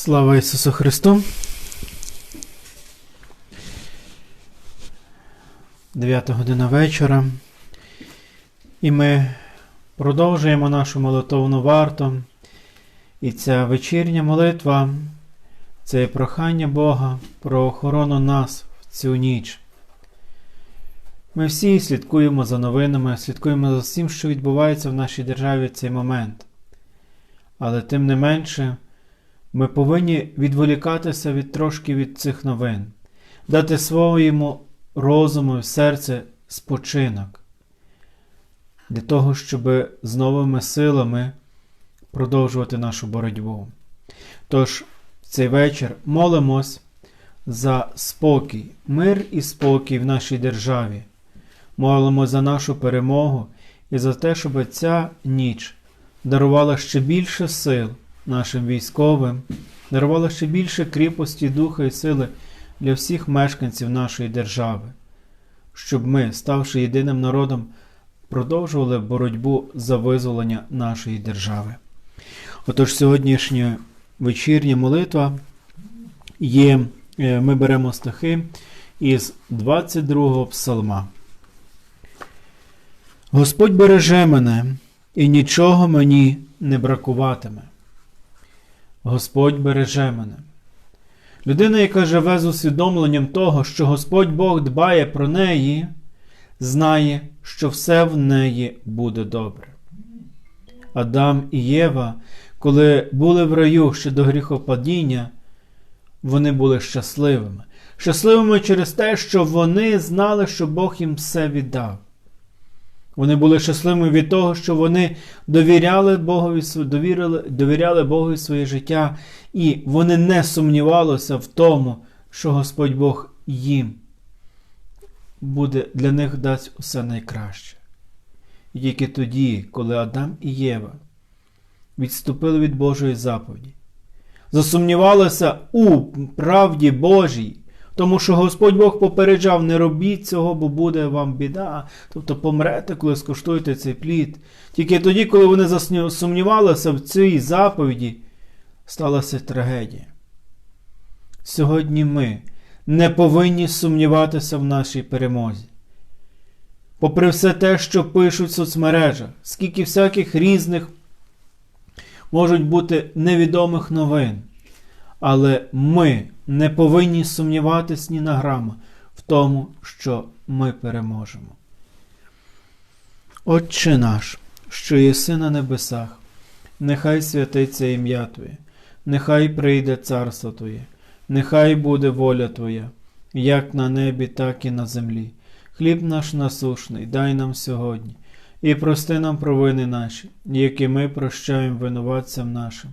Слава Ісусу Христу! 9 година вечора. І ми продовжуємо нашу молитовну варту. І ця вечірня молитва це прохання Бога про охорону нас в цю ніч. Ми всі слідкуємо за новинами, слідкуємо за всім, що відбувається в нашій державі в цей момент. Але тим не менше, ми повинні відволікатися від трошки від цих новин, дати своєму розуму і серце спочинок для того, щоб з новими силами продовжувати нашу боротьбу. Тож, цей вечір молимось за спокій, мир і спокій в нашій державі. Молимо за нашу перемогу і за те, щоб ця ніч дарувала ще більше сил нашим військовим, дарувала ще більше кріпості, духа і сили для всіх мешканців нашої держави, щоб ми, ставши єдиним народом, продовжували боротьбу за визволення нашої держави. Отож, сьогоднішня вечірня молитва є, е, ми беремо стихи із 22-го псалма. Господь береже мене, і нічого мені не бракуватиме. Господь береже мене. Людина, яка живе з усвідомленням того, що Господь Бог дбає про неї, знає, що все в неї буде добре. Адам і Єва, коли були в раю ще до гріхопадіння, вони були щасливими. Щасливими через те, що вони знали, що Бог їм все віддав. Вони були щасливими від того, що вони довіряли Богові, довіряли, довіряли Богові своє життя, і вони не сумнівалися в тому, що Господь Бог їм буде для них дасть усе найкраще. І тільки тоді, коли Адам і Єва відступили від Божої заповіді, засумнівалися у правді Божій, тому що Господь Бог попереджав, не робіть цього, бо буде вам біда. Тобто помрете, коли скуштуєте цей плід. Тільки тоді, коли вони засумнівалися в цій заповіді, сталася трагедія. Сьогодні ми не повинні сумніватися в нашій перемозі. Попри все те, що пишуть в соцмережах, скільки всяких різних можуть бути невідомих новин. Але ми не повинні сумніватись ні на грама в тому, що ми переможемо. Отче наш, що єси на небесах, нехай святиться ім'я Твоє, нехай прийде царство Твоє, нехай буде воля Твоя, як на небі, так і на землі. Хліб наш насушний, дай нам сьогодні, і прости нам провини наші, які ми прощаємо винуватцям нашим.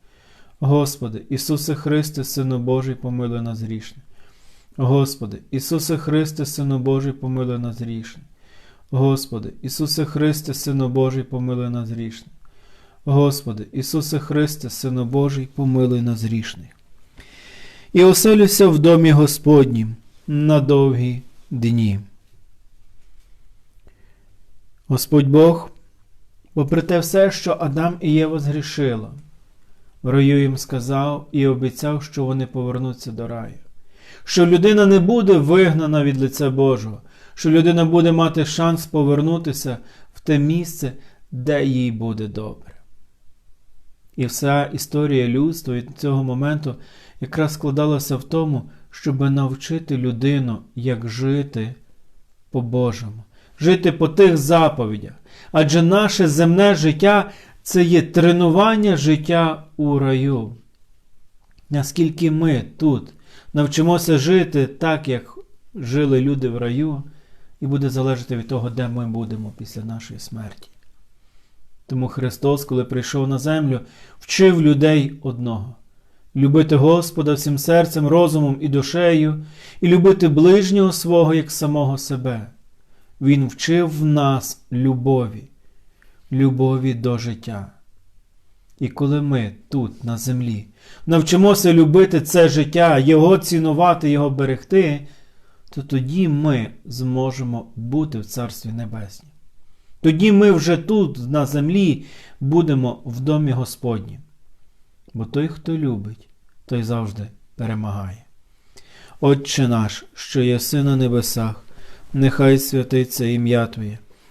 Господи, Ісусе Христе, Сину Божий, помилуй нас грішне. Господи, Ісусе Христе, Сину Божий, помилуй нас грішне. Господи, Ісусе Христе, Сину Божий, помилуй нас грішне. Господи, Ісусе Христе, Сину Божий, помилуй нас грішних. І оселюся в домі Господнім на довгі дні. Господь Бог, попри те все, що Адам і Єва згрішила, в раю їм сказав і обіцяв, що вони повернуться до раю, що людина не буде вигнана від лиця Божого, що людина буде мати шанс повернутися в те місце, де їй буде добре. І вся історія людства від цього моменту якраз складалася в тому, щоб навчити людину, як жити по-божому, жити по тих заповідях. Адже наше земне життя це є тренування життя у раю. Наскільки ми тут навчимося жити так, як жили люди в раю, і буде залежати від того, де ми будемо після нашої смерті. Тому Христос, коли прийшов на землю, вчив людей одного любити Господа всім серцем, розумом і душею, і любити ближнього свого як самого себе. Він вчив в нас любові, любові до життя. І коли ми тут, на землі, навчимося любити це життя, його цінувати, його берегти, то тоді ми зможемо бути в Царстві Небеснім. Тоді ми вже тут, на землі, будемо в домі Господнім. Бо той, хто любить, той завжди перемагає. Отче наш, що єси на небесах, нехай святиться ім'я Твоє,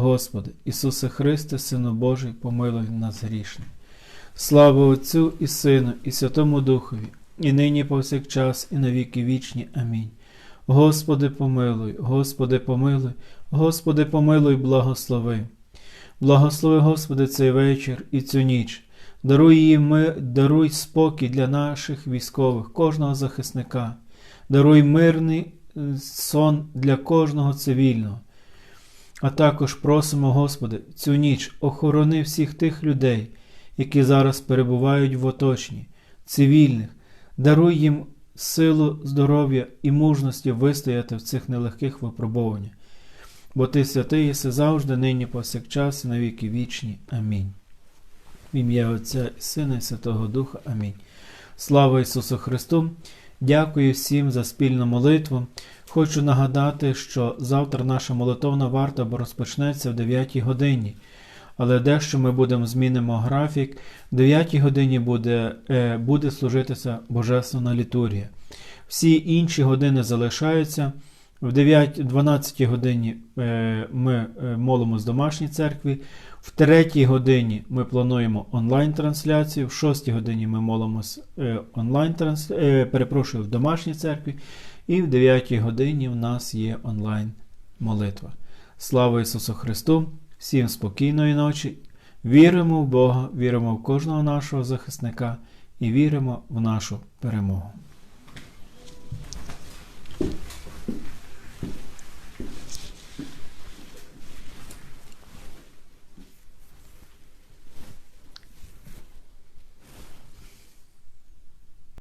Господи, Ісусе Христе, Сину Божий, помилуй нас грішних. Слава Отцю і Сину, і Святому Духові, і нині повсякчас, і на віки вічні. Амінь. Господи, помилуй, Господи, помилуй, Господи, помилуй, благослови. Благослови, Господи, цей вечір і цю ніч. Даруй їм ми, даруй спокій для наших військових, кожного захисника, даруй мирний сон для кожного цивільного. А також просимо, Господи, цю ніч охорони всіх тих людей, які зараз перебувають в оточенні, цивільних, даруй їм силу, здоров'я і мужності вистояти в цих нелегких випробуваннях. Бо Ти святий єси завжди, нині повсякчас, і на віки вічні. Амінь. В ім'я Отця і Сина, і Святого Духа. Амінь. Слава Ісусу Христу! Дякую всім за спільну молитву. Хочу нагадати, що завтра наша молитовна варта розпочнеться в 9 годині. Але дещо ми будемо змінимо графік. В 9 годині буде е, буде служитися Божественна літургія. Всі інші години залишаються. В 9-12 годині е, ми е, молимо з домашньої церкви. В 3 годині ми плануємо онлайн-трансляцію, в 6 годині ми молимось онлайн перепрошую, в домашній церкві. І в 9 годині в нас є онлайн-молитва. Слава Ісусу Христу! Всім спокійної ночі. Віримо в Бога, віримо в кожного нашого захисника і віримо в нашу перемогу.